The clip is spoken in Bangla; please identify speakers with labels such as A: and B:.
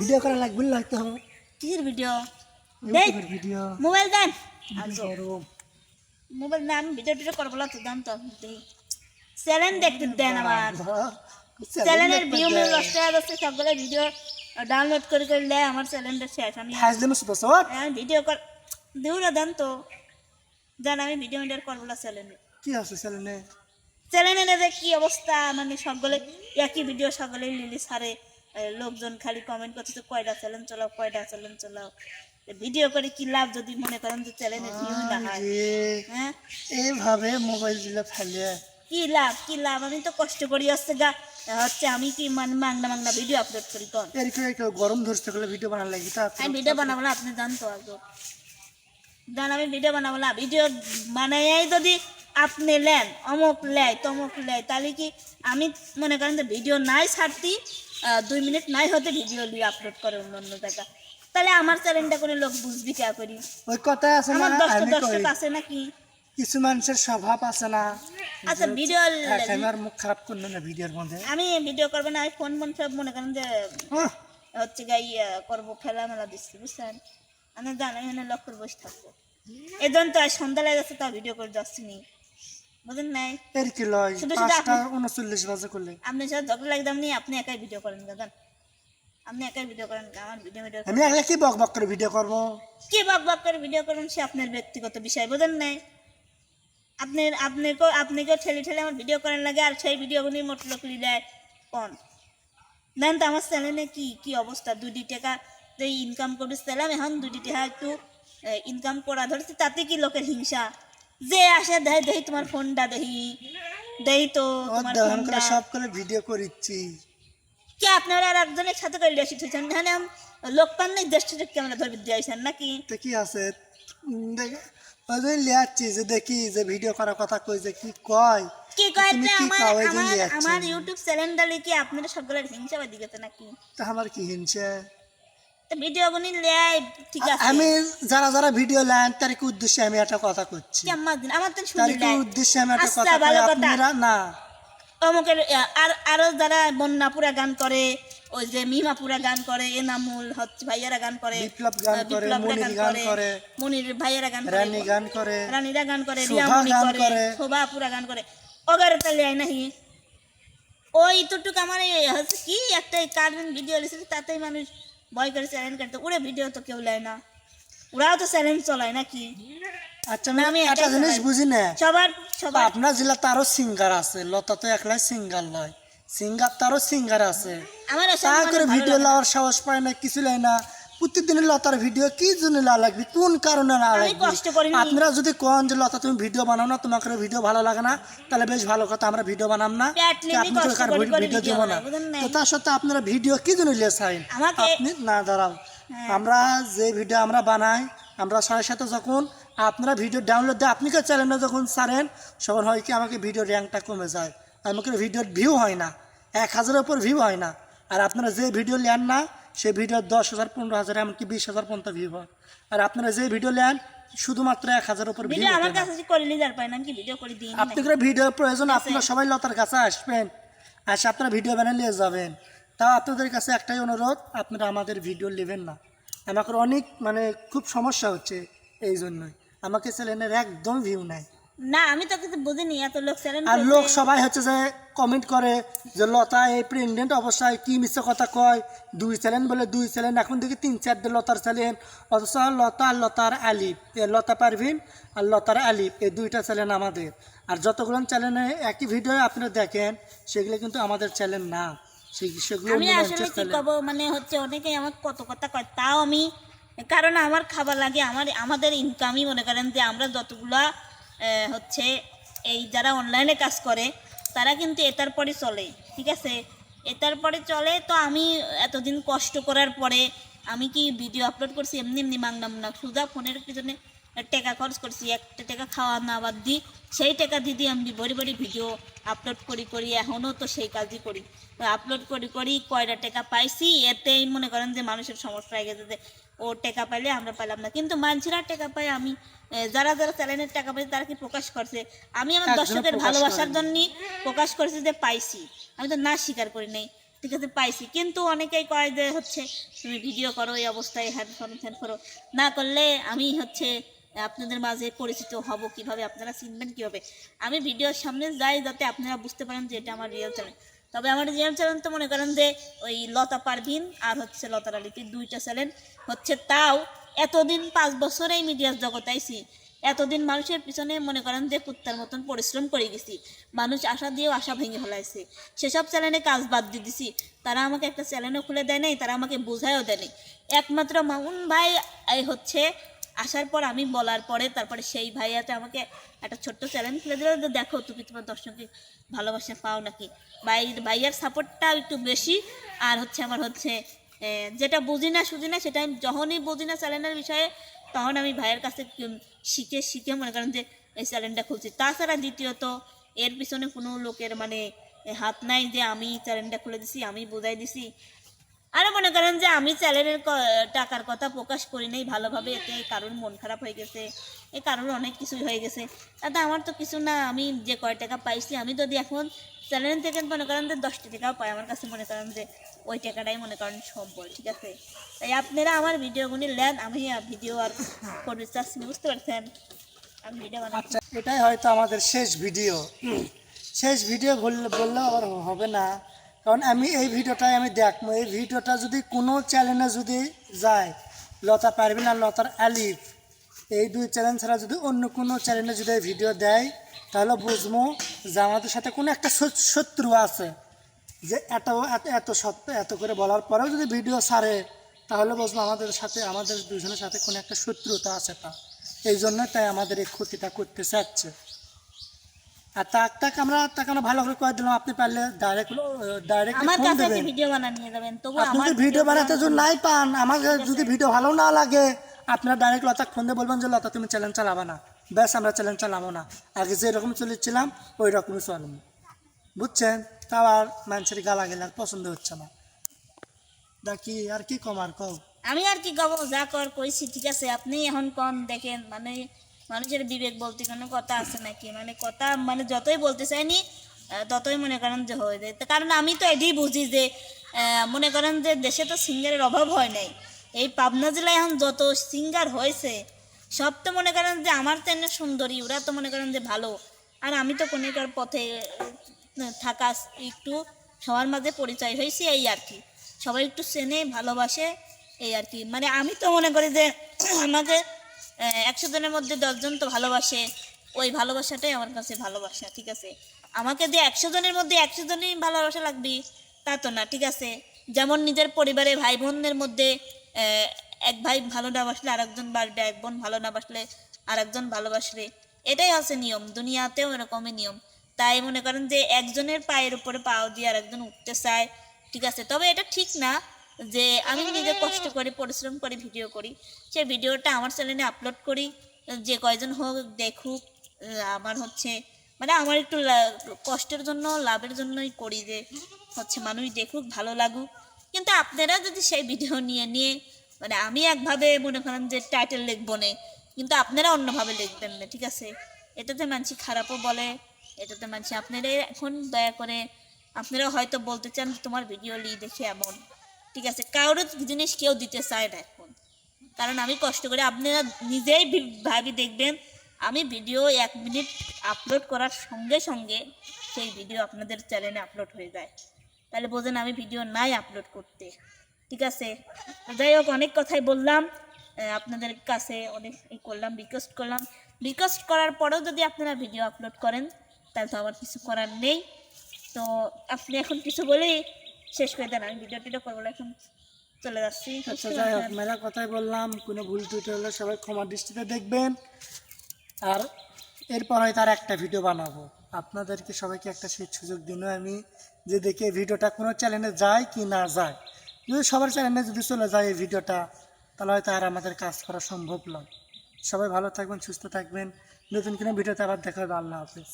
A: ভিডিও করা লাগবে লাগতে হবে।
B: কির ভিডিও?
A: ভিডিও।
B: মোবাইল দেন। মোবাইল না আমি ভিডিও টিডিও করব তো দাম তো চ্যানেল দেখতে দেন আমার। চ্যানেলের ভিউ মিউ নষ্ট হয়ে যাচ্ছে সবগুলো ভিডিও ডাউনলোড করে করে দেয় আমার চ্যানেলটা শেষ। আমি ভিডিও কর দিও না দেন তো। জান আমি ভিডিও মিডিও করব না চ্যানেলে।
A: কি আছে চ্যানেলে?
B: চ্যানেলে যে কি অবস্থা মানে সবগুলো একই ভিডিও সকলে লিলি সারে লোকজন খালি কমেন্ট করছে কয়টা চ্যানেল চালাও কয়টা চ্যানেল চালাও? ভিডিও করে কি লাভ যদি মনে করেন যে চ্যানেলে ভিউ না হয়? হ্যাঁ?
A: এইভাবে মোবাইল দিলে ফেলে।
B: কি লাভ কি লাভ? আমি তো কষ্ট করি হচ্ছে গা হচ্ছে আমি কি মানে মাংনা মাংনা ভিডিও আপলোড করি কোন?
A: এরকম একটু গরম ধরতে গেলে ভিডিও বানার লাগি তা
B: আমি ভিডিও বানাবো না আপনি জানতো আগে। জান আমি ভিডিও বানাবো না ভিডিও বানাই যদি আপনি লেন অমুক লেয় তমুক লেয় তাহলে কি আমি মনে করেন যে ভিডিও নাই ছাড়তি দুই মিনিট নাই হতে ভিডিও নিয়ে আপলোড করে অন্য অন্য জায়গা। তাহলে আমার চ্যানেলটা করে লোক বুঝবি কে করি?
A: ওই কথা আছে না
B: আমার দশটা দর্শক আছে নাকি?
A: কিছু মানুষের স্বভাব আছে না।
B: আচ্ছা ভিডিও
A: আমার মুখ খারাপ করল না ভিডিওর মধ্যে।
B: আমি ভিডিও করব না ফোন ফোন সব মনে করেন যে
A: আহ,
B: হচ্ছে গাই করব খেলা মেলা দিচ্ছি বুঝছেন? আমি জানি লক্ষ্য বসে থাকব। এই জন্য তো সন্ধ্যা লেগে গেছে তাও ভিডিও করে যাচ্ছি নি। বুঝলেন নাই?
A: এর কি লয়? পাঁচটা উনচল্লিশ বাজে করলে।
B: আপনি সাথে ঝগড়া লাগতাম নি আপনি একাই ভিডিও করেন দাদা। আপনি একাই ভিডিও করেন আমার ভিডিও ভিডিও
A: আমি একলা কি বক বক করে ভিডিও করব?
B: কি বক বক করে ভিডিও করেন সে আপনার ব্যক্তিগত বিষয় বুঝেন নাই? আপনি আপনাকে আপনাকে ঠেলে ঠেলে আমার ভিডিও করেন লাগে আর সেই ভিডিওগুলি মোট লোক দেয় কোন। দেন তো আমার চ্যানেলে কি কি অবস্থা? দুটি টাকা তো ইনকাম করতেছিলাম এখন দুটি টাকা একটু ইনকাম করা ধরছি তাতে কি লোকের হিংসা? যে আসে দেয় দেহি তোমার ফোনটা দেহি দেই তো তোমার
A: দহন করে সব করে ভিডিও করিচ্ছি।
B: কি আপনারা আর একজনের সাথে করে লেসি থুইছেন এখানে আম- লোক পান নাই দেশ ক্যামেরা ধরে দিয়েছেন নাকি?
A: তো কি আছে? ওই যে লিয়াচ্ছি যে দেখি যে ভিডিও করার কথা কই যে কি কয়।
B: কি কয় আমার ইউটিউব চ্যানেলটা কি আপনারা সবগুলোর হিংসা বাদি নাকি?
A: তা আমার কি হিংসে?
B: ভিডিও গুনি লেয় ঠিক আছে।
A: আমি যারা যারা ভিডিও লাইন তার কি উদ্দেশ্যে আমি একটা কথা করছি।
B: আমার দিন? আমার তো
A: তার কি উদ্দেশ্যে আমি একটা
B: আচ্ছা,
A: কথা কই আপনারা? না।
B: অমুকের আর আরও যারা বন্যাপুরা গান করে ওই যে মিমাপুরা গান করে এনামুল হচ্ছে ভাইয়ারা গান করে
A: বিপ্লব গান করে, মনির গান করে,
B: মনির ভাইয়ারা গান করে
A: রানী গান করে
B: রানীরা গান করে রিয়ামণি করে
A: করে।
B: শোভা পুরা গান করে। ওগারে তাহলে আয় নাহি। ওই তোটুক আমার হচ্ছে কি একটা কার্টুন ভিডিও লিখেছে তাতেই মানুষ ভয় করে চ্যালেঞ্জ করতে ওরা ভিডিও তো কেউ লয় না ওরাও তো চ্যালেঞ্জ চলায় নাকি
A: আচ্ছা
B: না,
A: আমি একটা জিনিস। বুঝি না
B: সবার সবার
A: আপনার জেলা তারও সিঙ্গার আছে লতা তো একলাই সিঙ্গার লয় সিঙ্গার তারও সিঙ্গার আছে
B: আমার
A: করে ভিডিও। লাওয়ার সাহস পায় না কিছু লাই না প্রতিদিন লতার ভিডিও কি জন্য না লাগবে? কোন কারণে না লাগবে? আপনারা যদি কোন যে লতা তুমি ভিডিও বানাও না তোমাকে ভিডিও ভালো লাগে না তাহলে বেশ ভালো কথা আমরা ভিডিও বানাম না। করে ভিডিও দিব না? তো তার সাথে আপনারা ভিডিও কি জন্য লিয়ে চাইন আপনি না দাঁড়াও।
B: হ্যাঁ।
A: আমরা যে ভিডিও আমরা বানাই আমরা সাড়ে সাথে যখন আপনারা ভিডিও ডাউনলোড দেয় আপনি কে চ্যানেলে যখন ছাড়েন তখন হয় কি আমাকে ভিডিও র্যাঙ্কটা কমে যায়। আমাকে ভিডিওর ভিউ হয় না এক হাজারের উপর ভিউ হয় না। আর আপনারা যে ভিডিও নেন না সেই ভিডিও দশ হাজার পনেরো হাজার এমনকি বিশ হাজার পর্যন্ত ভিউ হয়। আর আপনারা যে ভিডিও নেন শুধুমাত্র এক হাজার উপর
B: ভিডিও আমার কাছে করে নিয়ে পাই না কি ভিডিও করে দিই
A: আপনি করে ভিডিওর প্রয়োজন আপনারা সবাই লতার কাছে আসবেন। আসে আপনারা ভিডিও বানিয়ে নিয়ে যাবেন। তাও আপনাদের কাছে একটাই অনুরোধ আপনারা আমাদের ভিডিও নেবেন না। আমাকে অনেক মানে খুব সমস্যা হচ্ছে এই জন্যই। আমাকে চ্যানেলের একদম ভিউ নাই।
B: না আমি তো কিছু বুঝিনি এত লোক
A: আর লোক সবাই হচ্ছে যে কমেন্ট করে যে লতা এই প্রেগনেন্ট অবস্থায় কি মিথ্যে কথা কয়? দুই চ্যানেল বলে দুই চ্যানেল এখন দেখি তিন চারটে লতার চ্যানেল অথচ লতা লতার আলিফ এ লতা পারভিন আর লতার আলিফ এই দুইটা চ্যানেল আমাদের। আর যতগুলো চ্যানেলে একই ভিডিও আপনারা দেখেন সেগুলো কিন্তু আমাদের চ্যানেল না। সেই- সেগুলো
B: আমি আসলে কি
A: চ্যানেল
B: মানে হচ্ছে অনেকেই আমার কত কথা কয় তাও আমি কারণ আমার খাবার লাগে আমার আমাদের ইনকামই মনে করেন যে আমরা যতগুলা হচ্ছে এই যারা অনলাইনে কাজ করে, তারা কিন্তু এটার পরে চলে, ঠিক আছে? এটার পরে চলে তো আমি এতদিন কষ্ট করার পরে আমি কি ভিডিও আপলোড করছি? এমনি এমনি মাংলাম না। সুদা ফোনের পিছনে টাকা খরচ করছি, একটা টাকা খাওয়া না বাদ দিই সেই টাকা দিদি আমি বড়ি বড়ি ভিডিও আপলোড করি করি, এখনও তো সেই কাজই করি। আপলোড করি করি, কয়টা টাকা পাইছি? এতেই মনে করেন যে মানুষের সমস্যা হয়ে গেছে ও টাকা পাইলে আমরা পেলাম না। কিন্তু মানুষেরা টাকা পায় আমি যারা যারা চ্যানেলের টাকা পাইছে তারা কি প্রকাশ করছে? আমি আমার দর্শকের ভালোবাসার। জন্য প্রকাশ করছি যে পাইছি। আমি তো না স্বীকার করি নাই। ঠিক আছে পাইছি। কিন্তু অনেকেই কয় যে হচ্ছে তুমি ভিডিও করো এই অবস্থায় হ্যান করো হ্যান করো না করলে আমি হচ্ছে আপনাদের মাঝে পরিচিত হব কীভাবে? আপনারা চিনবেন কীভাবে? আমি ভিডিওর সামনে যাই যাতে আপনারা বুঝতে পারেন যে এটা আমার রিয়েল চ্যানেল তবে আমার রিয়েল চ্যানেল তো মনে করেন যে ওই লতা পারভিন আর হচ্ছে লতা লালিতির দুইটা চ্যানেল হচ্ছে তাও এতদিন পাঁচ বছর এই মিডিয়ার জগতে আইছি, এতদিন মানুষের পিছনে মনে করেন যে কুত্তার মতন পরিশ্রম করে গেছি, মানুষ আশা দিয়েও আশা ভেঙে ফেলাইছে, সেসব চ্যানেলে কাজ বাদ দিয়ে দিছি, তারা আমাকে একটা চ্যানেলও খুলে দেয় নাই, তারা আমাকে বোঝায়ও দেয় নাই। একমাত্র মামুন ভাই, এই হচ্ছে আসার পর আমি বলার পরে তারপরে সেই ভাইয়াতে আমাকে একটা ছোট্ট চ্যালেঞ্জ খুলে দিল দেখো, তুমি তোমার দর্শককে ভালোবাসা পাও নাকি? ভাই, ভাইয়ার সাপোর্টটা একটু বেশি। আর হচ্ছে আমার হচ্ছে যেটা বুঝি না, সুঝি না, সেটা আমি যখনই বুঝি না চ্যানেলের বিষয়ে, তখন আমি ভাইয়ের কাছে শিখে শিখে মনে করেন যে, এই চ্যানেলটা খুলছি। তাছাড়া দ্বিতীয়ত, এর পিছনে কোনো লোকের মানে হাত নাই যে, আমি চ্যানেলটা খুলে দিছি, আমি বোঝাই দিছি। আরে মনে করেন যে আমি চ্যানেলের ক- টাকার কথা প্রকাশ করি নাই ভালোভাবে, এতে কারোর মন খারাপ হয়ে গেছে এ কারোর অনেক কিছুই হয়ে গেছে। তাতে আমার তো কিছু না, আমি যে কয় টাকা পাইছি, আমি যদি এখন চ্যানেল থেকে মনে করেন যে দশটি টাকাও পাই, আমার কাছে মনে করেন যে ওই টাকাটাই মনে করেন সম্বল, ঠিক আছে? তাই আপনারা আমার ভিডিওগুলি নেন, আমি ভিডিও আর করতে চাচ্ছি বুঝতে পারছেন? আমি ভিডিও বানাচ্ছি।
A: আচ্ছা এটাই হয়তো আমাদের শেষ ভিডিও। শেষ ভিডিও বললে আবার হবে না। কারণ আমি এই ভিডিওটাই আমি দেখব। এই ভিডিওটা যদি কোনো চ্যানেলে যদি যায়, লতা পারবিন আর লতার আলিফ, এই দুই চ্যানেল ছাড়া যদি অন্য কোনো চ্যানেলে যদি ভিডিও দেয়, তাহলে বুঝব যে আমাদের সাথে কোনো একটা শত্রু- আছে। যে এত এত এত সত্য, এত করে বলার পরেও যদি ভিডিও ছাড়ে, তাহলে বুঝব আমাদের সাথে আমাদের দুজনের সাথে কোনো একটা শত্রুতা আছে তা। এই জন্য তাই আমাদের এই ক্ষতিটা করতে চাচ্ছে। আর তাক তাক আমরা তাকে আমরা ভালো করে কয়ে দিলাম আপনি পারলে ডাইরেক্ট ডাইরেক্ট
B: আমার কাছে ভিডিও বানা নিয়ে যাবেন তবু
A: আপনি যদি ভিডিও বানাতে যদি নাই পান আমাকে যদি ভিডিও ভালো না লাগে আপনারা ডাইরেক্ট লতাকে ফোন দিয়ে বলবেন যে লতা তুমি চ্যালেঞ্জ চালাবা না। ব্যাস আমরা চ্যালেঞ্জ চালাবো না। আগে যেরকম চলেছিলাম ওই রকমই চলব। বুঝছেন? তাও আর মানুষের গালা গেলে পছন্দ হচ্ছে না। দেখি আর কি কম আর কও?
B: আমি আর কি গাবো যা কর কইছি ঠিক আছে। আপনি এখন কন দেখেন মানে মানুষের বিবেক বলতে কোনো কথা আছে নাকি? মানে কথা মানে যতই বলতে চাইনি ততই মনে করেন যে হয়ে যায়। কারণ আমি তো এটাই বুঝি যে মনে করেন যে দেশে তো সিঙ্গারের অভাব হয় নাই। এই পাবনা জেলায় এখন যত সিঙ্গার হয়েছে, সব তো মনে করেন যে আমার তো এনে সুন্দরী, ওরা তো মনে করেন যে ভালো। আর আমি তো কোনেকার পথে থাকা একটু সবার মাঝে পরিচয় হয়েছি এই আর কি। সবাই একটু চেনে, ভালোবাসে, এই আর কি। মানে আমি তো মনে করি যে, আমাকে একশো জনের মধ্যে দশজন তো ভালোবাসে, ওই ভালোবাসাটাই আমার কাছে ভালোবাসা, ঠিক আছে? আমাকে যে একশো জনের মধ্যে একশো জনই ভালোবাসা লাগবে, তা তো না, ঠিক আছে? যেমন নিজের পরিবারে ভাই বোনদের মধ্যে এক ভাই ভালো না বাসলে আরেকজন বাসবে, এক বোন ভালো না বাসলে আরেকজন ভালোবাসবে, এটাই হচ্ছে নিয়ম, দুনিয়াতেও এরকমই নিয়ম। তাই মনে করেন যে একজনের পায়ের উপরে পাও দিয়ে আরেকজন উঠতে চায়, ঠিক আছে? তবে এটা ঠিক না যে আমি নিজে কষ্ট করে, পরিশ্রম করে ভিডিও করি। সেই ভিডিওটা আমার চ্যানেলে আপলোড করি। যে কয়জন হোক, দেখুক আমার হচ্ছে মানে আমার একটু কষ্টের জন্য, লাভের জন্যই করি যে হচ্ছে মানুষ দেখুক, ভালো লাগুক। কিন্তু আপনারা যদি সেই ভিডিও নিয়ে নিয়ে মানে আমি একভাবে মনে করেন যে টাইটেল লিখব না, কিন্তু আপনারা অন্যভাবে লিখবেন না, ঠিক আছে? এটাতে মানুষ খারাপও বলে, এটাতে মানুষ আপনারা এখন দয়া করে, আপনারা হয়তো বলতে চান তোমার ভিডিও লি দেখে এমন। ঠিক আছে, কারোর জিনিস কেউ দিতে চায় না এখন। কারণ আমি কষ্ট করে আপনারা নিজেই ভাবি দেখবেন, আমি ভিডিও এক মিনিট আপলোড করার সঙ্গে সঙ্গে সেই ভিডিও আপনাদের চ্যানেলে আপলোড হয়ে যায়। তাহলে বোঝেন আমি ভিডিও নাই আপলোড করতে। ঠিক আছে? যাই হোক, অনেক কথাই বললাম। আপনাদের কাছে অনেক ই করলাম রিকোয়েস্ট করলাম। রিকোয়েস্ট করার পরেও যদি আপনারা ভিডিও আপলোড করেন, তাহলে তো আমার কিছু করার নেই। তো আপনি এখন কিছু বলেই শেষ করে দেন, আমি ভিডিও টিডিও করব এখন চলে যাচ্ছি।
A: আচ্ছা যাই হোক, মেলা কথাই বললাম, কোনো ভুল ত্রুটি হলে সবাই ক্ষমা দৃষ্টিতে দেখবেন। আর এরপর হয়তো আর একটা ভিডিও বানাবো। আপনাদেরকে সবাইকে একটা সেই সুযোগ দিন আমি, যে দেখে ভিডিওটা কোনো চ্যানেলে যায় কি না যায়। যদি সবার চ্যানেলে যদি চলে যায় এই ভিডিওটা তাহলে হয়তো আর আমাদের কাজ করা সম্ভব নয়। সবাই ভালো থাকবেন, সুস্থ থাকবেন। নতুন কোনো ভিডিওতে আবার দেখা হবে। আল্লাহ হাফিজ।